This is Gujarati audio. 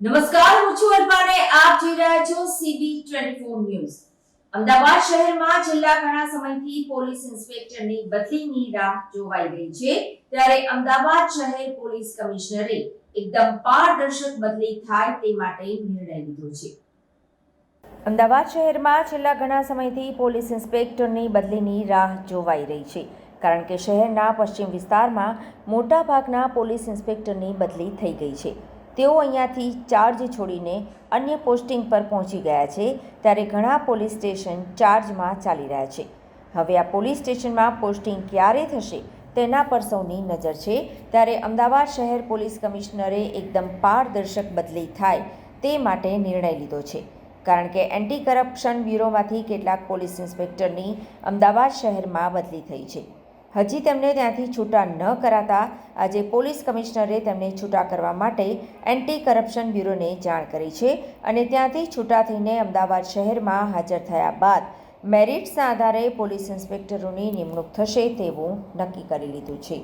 નમસ્કાર, હું છું અર્પાને આપ જોઈ રહ્યા છો સીબી 24 ન્યૂઝ. અમદાવાદ શહેરમાં છેલ્લા ઘણા સમયથી પોલીસ ઇન્સ્પેક્ટરની બદલીની રાહ જોવાઈ રહી છે. ત્યારે અમદાવાદ શહેર પોલીસ કમિશનરે એકદમ પારદર્શક બદલી થાય તે માટે નિર્ણય લીધો છે. અમદાવાદ શહેરમાં છેલ્લા ઘણા સમયથી પોલીસ ઇન્સ્પેક્ટરની બદલીની રાહ જોવાઈ રહી છે. કારણ કે શહેરના પશ્ચિમ વિસ્તારમાં મોટાભાગના પોલીસ ઇન્સ્પેક્ટરની બદલી થઈ ગઈ છે. તેઓ અહીંયાથી ચાર્જ છોડીને અન્ય પોસ્ટિંગ પર પહોંચી ગયા છે, ત્યારે ઘણા પોલીસ સ્ટેશન ચાર્જમાં ચાલી રહ્યા છે. હવે આ પોલીસ સ્ટેશનમાં પોસ્ટિંગ ક્યારે થશે તેના પર સૌની નજર છે. ત્યારે અમદાવાદ શહેર પોલીસ કમિશનરે એકદમ પારદર્શક બદલી થાય તે માટે નિર્ણય લીધો છે. કારણ કે એન્ટી કરપ્શન બ્યુરોમાંથી કેટલાક પોલીસ ઇન્સ્પેક્ટરની અમદાવાદ શહેરમાં બદલી થઈ છે. હજી તેમને ત્યાંથી છૂટા ન કરાતા આજે પોલીસ કમિશનરે તેમને છૂટા કરવા માટે એન્ટી કરપ્શન બ્યુરોને જાણ કરી છે અને ત્યાંથી છૂટા થઈને અમદાવાદ શહેરમાં હાજર થયા બાદ મેરિટ્સના આધારે પોલીસ ઇન્સ્પેક્ટરોની નિમણૂક થશે તેવું નક્કી કરી લીધું છે.